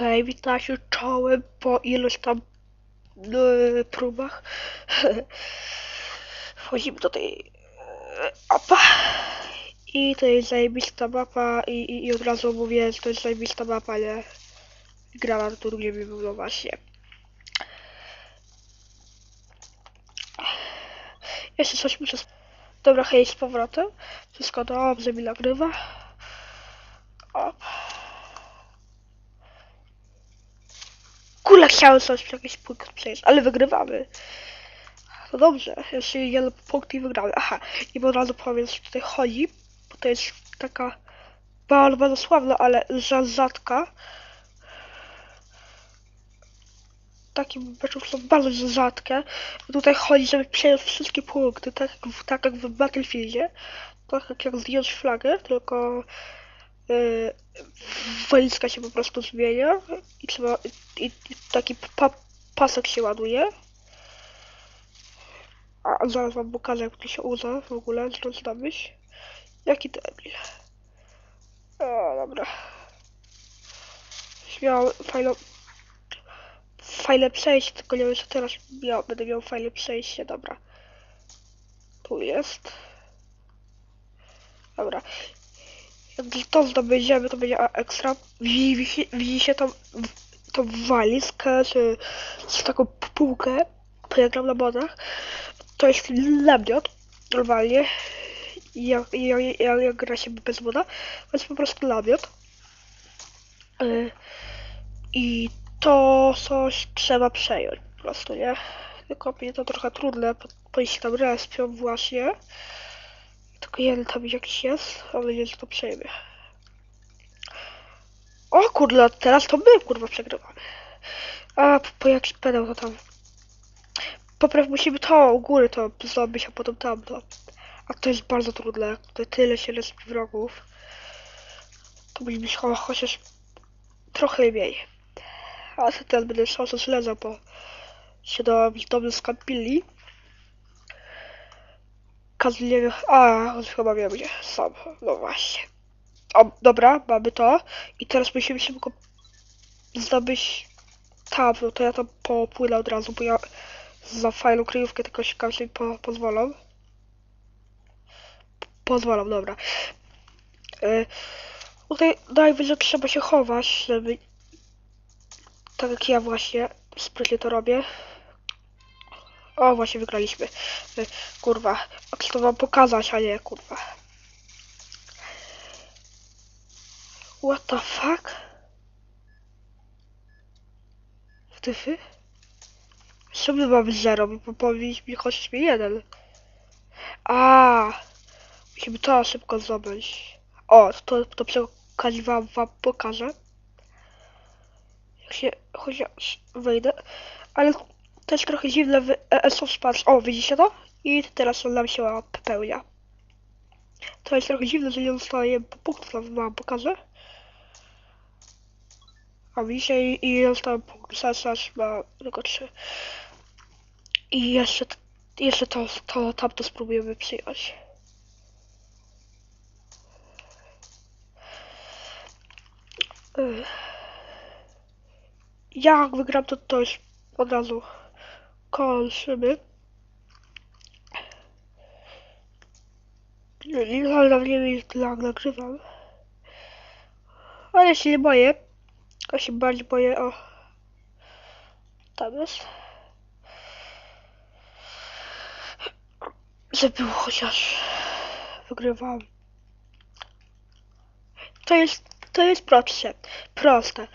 Hej, witajcie czołem po iluś tam e, próbach. Wchodzimy do tej e, mapa. I to jest zajebista mapa i, i, i od razu mówię, że to jest zajebista mapa, nie? Gra na turnie mi było właśnie. Jeszcze coś muszę... Dobra, hej, z powrotem. Wszystko dobrze mi nagrywa. O. Coś w jakiś punkt przejść, ale wygrywamy. No dobrze, jeszcze jeden punkt i wygramy. Aha, i od razu powiem, że tutaj chodzi, bo to jest taka bardzo, bardzo sławna, ale za rzadka. Takie meczów są bardzo rzadkie. Tutaj chodzi, żeby przejąć wszystkie punkty, tak jak w, tak jak w Battlefieldzie. Tak jak zdjąć flagę, tylko yy, walizka się po prostu zmienia i trzeba i, i taki pa, pasek się ładuje. A zaraz wam pokażę jak to się uda w ogóle, zresztą zdobyć. Jaki debil. O, dobra. Miał fajną fajne przejście, tylko nie wiem co teraz miał, będę miał fajne przejście, dobra. Tu jest. Dobra. To zdobędziemy, to będzie ekstra. Widzi- Widzicie tą, tą walizkę, czy, taką półkę, program na modach. To jest namiot, normalnie. Jak, jak, jak, jak gra się bez moda, to jest po prostu namiot. Y, I to coś trzeba przejąć po prostu, nie? Tylko mnie to trochę trudne, bo- bo się tam respią właśnie. Tylko jeden tam jakiś jest, ale że to przejmie. O kurde, teraz to my kurwa przegrywamy. A, po, po jakiś pedał to tam. Popraw musimy to u góry to zrobić, a potem tamto. A to jest bardzo trudne. Tutaj tyle się respi wrogów. To musi być cho- chociaż trochę mniej. A teraz będę szansa śledzał, bo się do dobrze skapili. Nie wie. A, on chyba wie gdzie sam. No właśnie. O, dobra, mamy to. I teraz musimy szybko zdobyć tam, no to ja tam popłynę od razu, bo ja za fajną kryjówkę tylko się każdy po, pozwolą. Pozwolą, dobra. Y, tutaj najwyżej trzeba się chować, żeby tak jak ja właśnie sprytnie to robię. O, właśnie wygraliśmy. Y, Kurwa, chcę wam pokazać, a nie kurwa. What the fuck? Wtyfy? Mamy zero? Bo powinniśmy chociaż mi jeden. A, musimy to szybko zdobyć. O, to, to przy okazji wam, wam pokażę. Jak się chociaż wejdę. Ale to jest trochę dziwne w ESO Sparks. O, widzicie to? I teraz on nam się pełnia. To jest trochę dziwne, że nie dostaje punktów, wam pokażę. A widzicie, i, i dostałem punkt. Zaraz ma tylko trzy. I jeszcze, jeszcze to, to tamto spróbujemy przyjąć. Jak wygram, to to już od razu kończymy. Ale nie wiem, jak nagrywam. Ale się nie boję. Ja się bardziej boję o... Tam jest. Żeby było chociaż... Wygrywam. To jest... To jest proste. Proste.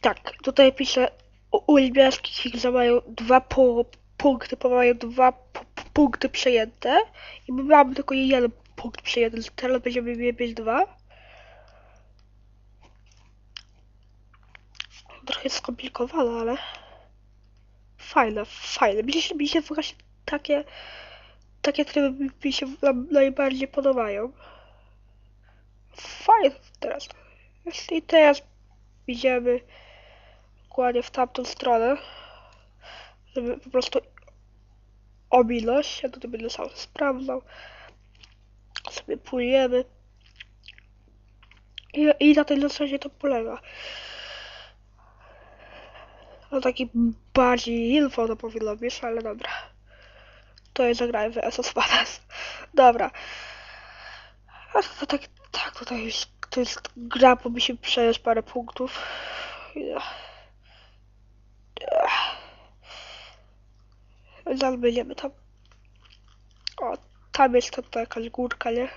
Tak, tutaj piszę u niebieskich, że mają dwa pu punkty, bo mają dwa pu punkty przejęte. I my mamy tylko jeden punkt przejęty. Teraz będziemy mieć dwa. trochę skomplikowane, ale fajne, fajne. Mi się, mi się właśnie takie, takie tryby mi- się najbardziej podobają. Fajne teraz. I teraz idziemy dokładnie w tamtą stronę, żeby po prostu ominąć. Ja tutaj będę sam sprawdzał. Sobie płyniemy. I, i na tej zasadzie to polega. No taki bardziej info to powinno być, ale dobra. To jest zagrałem w SS Patas. Dobra. A to tak, tak, tutaj jest, to jest gra, bo mi się przejeść parę punktów. Zaraz będziemy tam. O, tam jest ta, ta jakaś górka, nie?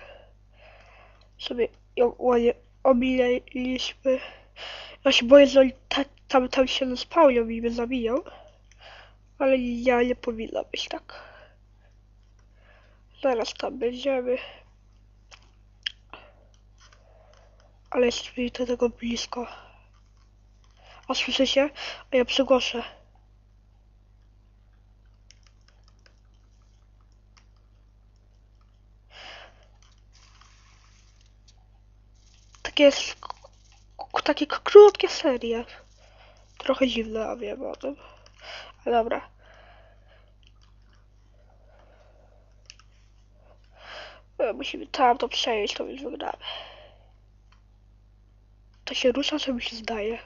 Sobie ją ładnie ominęliśmy. Ja się boję, że oni ta, tam, tam się spełnią i mnie zabiją. Ale ja nie powinna być tak. Zaraz tam będziemy. Ale jesteśmy do tego blisko. A słyszycie? A ja przegłoszę. Takie, takie krótkie serie. Trochę dziwne, a wiem o tym. Dobra. E, Musimy tam to przejąć, to już wygramy. To się rusza, co mi się zdaje.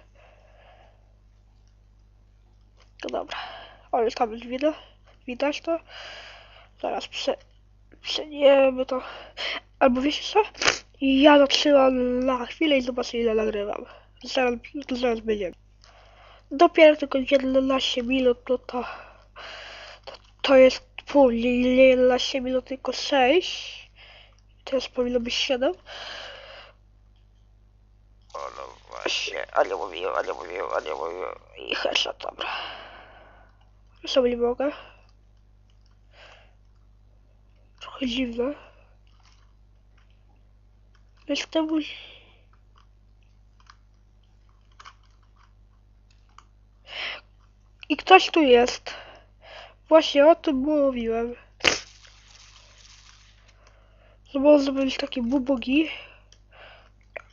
No dobra. Ale tam już widać, widać to. Zaraz prze, przeniemy to. Albo wiecie co? Ja zatrzymam na chwilę i zobaczę ile nagrywam. Zaraz, zaraz będziemy. Dopiero tylko 11 minut, no to, to, to jest pół, nie nie 11 minut, tylko 6. Teraz powinno być 7. O no właśnie, a nie mówiłem, a nie mówiłem, a nie mówiłem. I headshot, dobra. Sobie nie mogę. Trochę dziwne. Jestem... I ktoś tu jest. Właśnie o tym mówiłem. Że może być taki bubugi.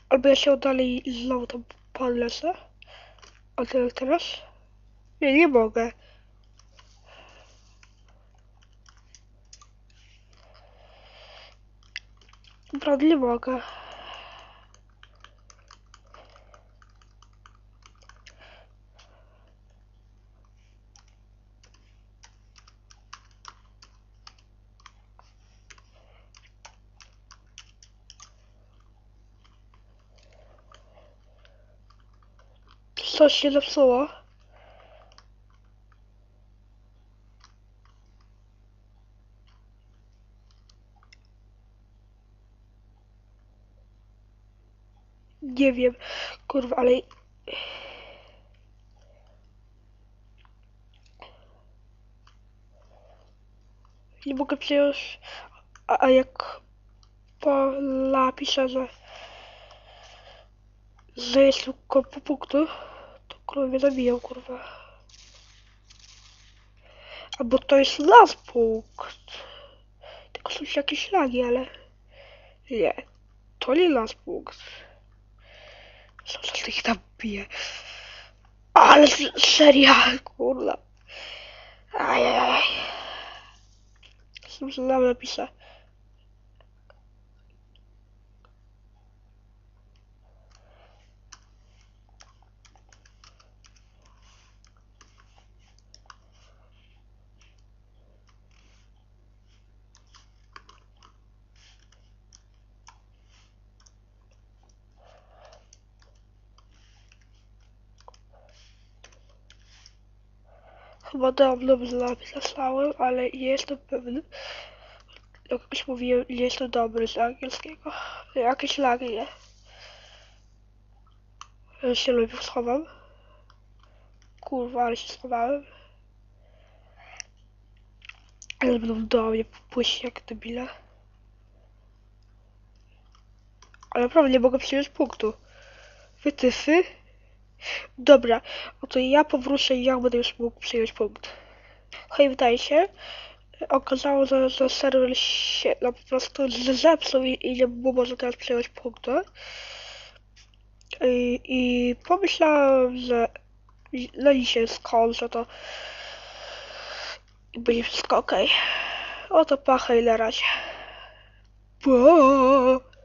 Albo ja się dalej znowu tam polecę. A teraz? Nie, nie mogę. Naprawdę nie mogę. Coś Nie wiem, kurwa, ale... Nie mogę przyjąć... A, a jak po napiszę, że... Że jest tylko po punktu, to kurwa mnie zabiją, kurwa. Albo to jest nasz punkt. Tylko są jakieś lagi, ale... Nie. To nie nasz punkt. Co tych tam bije? Ale seria, kurwa. Ajajaj. Muszę nam napisać. Chyba dawno bym napisałem, ale jestem pewny. Jak już mówiłem, jestem dobry z angielskiego. Jakieś lagi, nie? Ja się lubię schowam. Kurwa, ale się schowałem. Ale będą do mnie pójść jak debile. Ale naprawdę nie mogę przyjąć punktu. Wytyfy. Dobra, no to ja powrócę i ja będę już mógł przyjąć punkt. Hej, wydaje się, okazało, że, że serwer się no, po prostu zepsuł i, i nie było można teraz przyjąć punktu. I, i pomyślałem, że no dzisiaj skończę to i będzie wszystko ok. Oto pachę i na razie. Bo.